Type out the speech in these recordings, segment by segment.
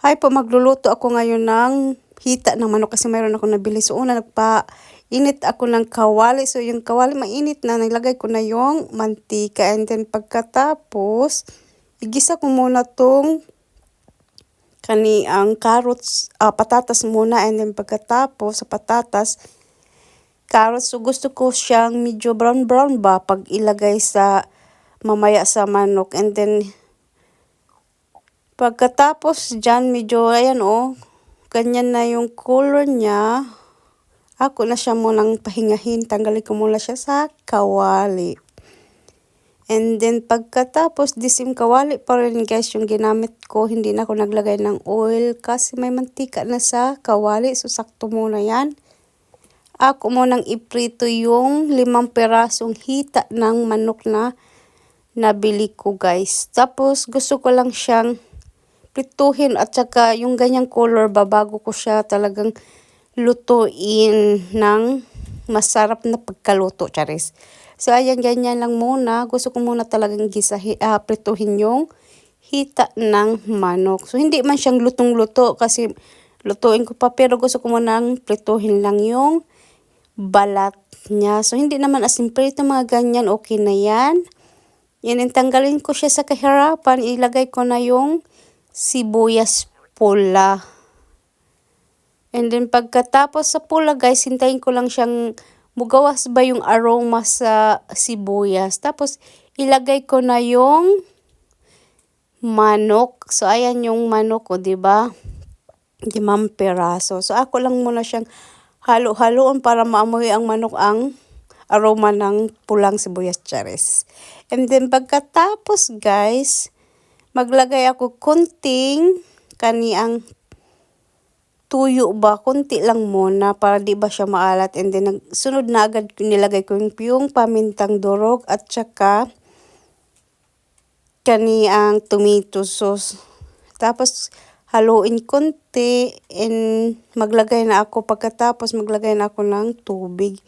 Hi po, magluluto ako ngayon ng hita ng manok kasi mayroon ako nabili. So una nagpa-init ako ng kawali. So yung kawali mainit na, nilagay ko na yung mantika. And then pagkatapos, igisa ko muna tong kani ang carrots, ah, patatas muna. And then pagkatapos sa patatas, carrots. So gusto ko siyang medyo brown-brown ba pag ilagay sa mamaya sa manok. And then Pagkatapos dyan, medyo, ayan oh, ganyan na yung color niya. Ako na siya munang pahingahin. Tanggalin ko muna siya sa kawali. And then, pagkatapos, disim kawali pa rin guys yung ginamit ko. Hindi na ako naglagay ng oil kasi may mantika na sa kawali. So, sakto muna yan. Ako munang iprito yung limang perasong hita ng manok na nabili ko guys. Tapos, gusto ko lang siyang prituhin at saka yung ganyang color ba bago ko siya talagang lutuin ng masarap na pagkaluto, charis. So, ayan, ganyan lang muna. Gusto ko muna talagang gisahi, uh, prituhin yung hita ng manok. So, hindi man siyang lutong-luto kasi lutuin ko pa. Pero gusto ko muna prituhin lang yung balat niya. So, hindi naman asin prito mga ganyan. Okay na yan. Yan, tanggalin ko siya sa kahirapan. Ilagay ko na yung sibuyas pula. And then pagkatapos sa pula guys, hintayin ko lang siyang mugawas ba yung aroma sa sibuyas. Tapos ilagay ko na yung manok. So ayan yung manok ko, 'di ba? Limang peraso. So ako lang muna siyang halo-haloon para maamoy ang manok ang aroma ng pulang sibuyas chares. And then pagkatapos guys, maglagay ako kunting kaniang tuyo ba, kunti lang muna para di ba siya maalat. And then, sunod na agad nilagay ko yung, pamintang durog at saka kaniang tomato sauce. Tapos, haluin konti and maglagay na ako. Pagkatapos, maglagay na ako ng tubig.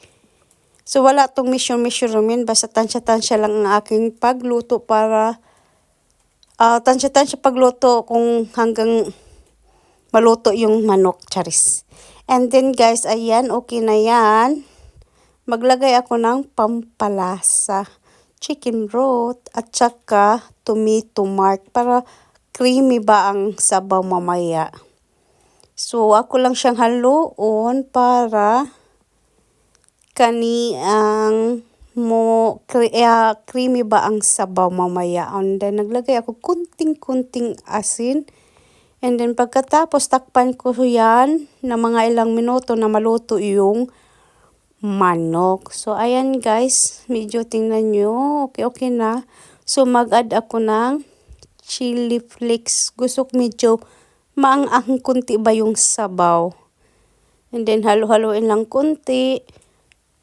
So, wala tong measure-measurement. Basta tansya-tansya lang ang aking pagluto para uh, tansya-tansya pagluto kung hanggang maluto yung manok, charis. And then guys, ayan, okay na yan. Maglagay ako ng pampalasa, chicken broth, at saka tomato mark para creamy ba ang sabaw mamaya. So, ako lang siyang haluon para kani ang mo uh, creamy ba ang sabaw mamaya. And then naglagay ako kunting-kunting asin. And then pagkatapos takpan ko yan na mga ilang minuto na maluto yung manok. So ayan guys, medyo tingnan nyo. Okay, okay na. So mag-add ako ng chili flakes. Gusto ko medyo maang-ang kunti ba yung sabaw. And then halo-haloin lang kunti.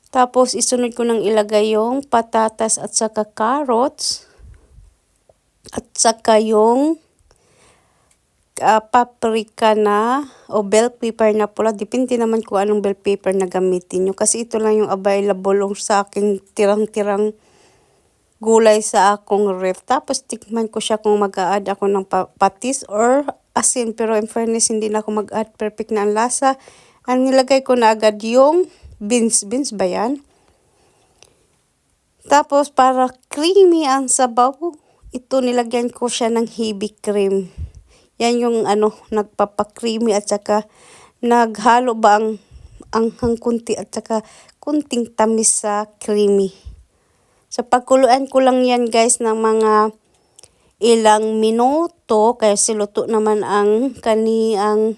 Tapos, isunod ko nang ilagay yung patatas at saka carrots. At saka yung uh, paprika na o bell pepper na pula. Depende naman kung anong bell pepper na gamitin nyo. Kasi ito lang yung available sa aking tirang-tirang gulay sa akong ref. Tapos, tikman ko siya kung mag-a-add ako ng patis or asin. Pero in fairness, hindi na ako mag-add perfect na ang lasa. Ang nilagay ko na agad yung beans, beans ba yan? Tapos para creamy ang sabaw, ito nilagyan ko siya ng heavy cream. Yan yung ano, nagpapa-creamy at saka naghalo ba ang ang kunti at saka kunting tamis sa creamy. So pagkuluan ko lang yan guys ng mga ilang minuto kaya siluto naman ang kani ang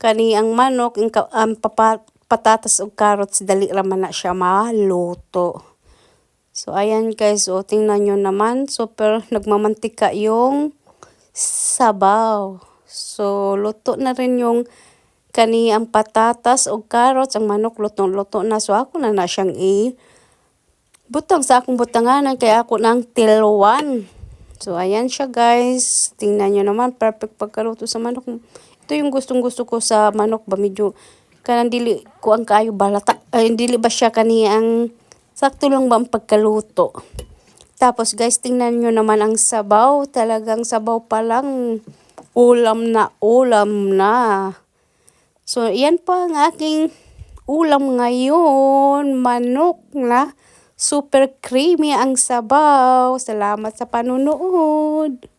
kani ang manok ang, ang papa, patatas o carrots, dali raman na siya maluto. So, ayan guys, o tingnan nyo naman, super nagmamantika yung sabaw. So, luto na rin yung kani ang patatas o carrots, ang manok luto-luto na. So, ako na na siyang i butang sa akong butanganan, kaya ako ng tilwan. So, ayan siya guys. Tingnan nyo naman, perfect pagkaluto sa manok. Ito yung gustong gusto ko sa manok ba, medyo kanang dili ko ang kaayo balata. Ay dili ba siya kani ang sakto lang ba ang pagkaluto? Tapos guys tingnan nyo naman ang sabaw. Talagang sabaw pa lang. Ulam na ulam na. So yan pa ang aking ulam ngayon. Manok na. Super creamy ang sabaw. Salamat sa panunood